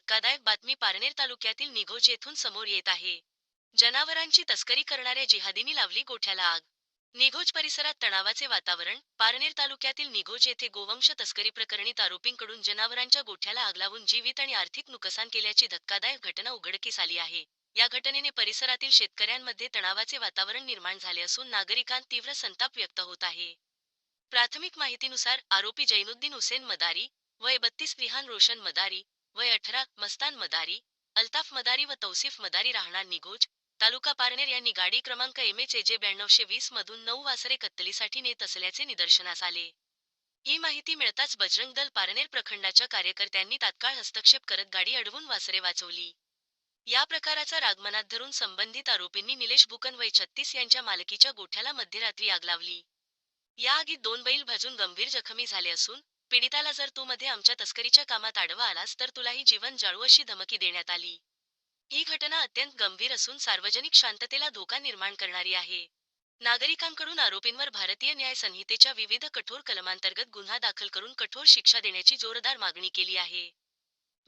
धक्कादायक बातमी पारनेर तालुक्यातील निघोज येथून समोर येत आहे. जनावरांची तस्करी करणाऱ्या जिहादींनी लावली गोठ्याला आग. निघोज परिसरात तणावाचे वातावरण पारनेर तालुक्यातील निघोज येथे गोवंश तस्करी प्रकरणी आरोपींकडून जनावरांच्या गोठ्याला आग लावून जीवित आणि आर्थिक नुकसान केल्याची धक्कादायक घटना उघडकीस आली आहे. या घटनेने परिसरातील शेतकऱ्यांमध्ये तणावाचे वातावरण निर्माण झाले असून नागरिकांत तीव्र संताप व्यक्त होत आहे. प्राथमिक माहितीनुसार आरोपी जैनुद्दीन हुसेन मदारी वय बत्तीस रिहान रोशन मदारी वय अठरा मस्तान मदारी अल्ताफ मदारी व तौसिफ मदारी राहणार निगोज तालुका पारनेर यांनी गाडी क्रमांक एम एच जे ब्याण्णवशे वीस मधून नऊ वासरे कत्तलीसाठी नेत असल्याचे निदर्शनास आले. ही माहिती मिळताच बजरंग दल पारनेर प्रखंडाच्या कार्यकर्त्यांनी तात्काळ हस्तक्षेप करत गाडी अडवून वासरे वाचवली. या प्रकाराचा रागमनात धरून संबंधित आरोपींनी निलेश बुकन वय छत्तीस यांच्या मालकीच्या गोठ्याला मध्यरात्री आग लावली. या आगीत दोन बैल भाजून गंभीर जखमी झाले असून पीडिताला जर तू मध्ये आमच्या तस्करीच्या कामात आडवा आलास तर तुलाही जीवन जाळू अशी धमकी देण्यात आली. ही घटना अत्यंत गंभीर असून सार्वजनिक शांततेला धोका निर्माण करणारी आहे. नागरिकांकडून आरोपींवर भारतीय न्याय संहितेच्या विविध कठोर कलमांतर्गत गुन्हा दाखल करून कठोर शिक्षा देण्याची जोरदार मागणी केली आहे.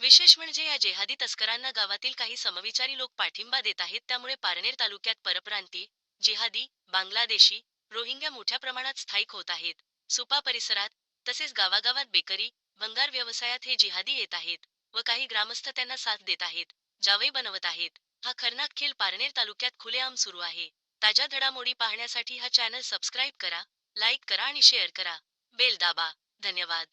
विशेष म्हणजे या जेहादी तस्करांना गावातील काही समविचारी लोक पाठिंबा देत आहेत त्यामुळे पारनेर तालुक्यात परप्रांती जेहादी बांगलादेशी रोहिंग्या मोठ्या प्रमाणात स्थायिक होत आहेत. सुपा परिसरात तसेच गावागावात बेकरी भंगार व्यवसायात हे जिहादी येत आहेत व काही ग्रामस्थ त्यांना साथ देत आहेत जावई बनवत आहेत. हा खरनाक खेळ पारनेर तालुक्यात खुलेआम सुरू आहे. ताज्या घडामोडी पाहण्यासाठी हा चॅनल सबस्क्राईब करा लाईक करा आणि शेअर करा. बेल दाबा. धन्यवाद.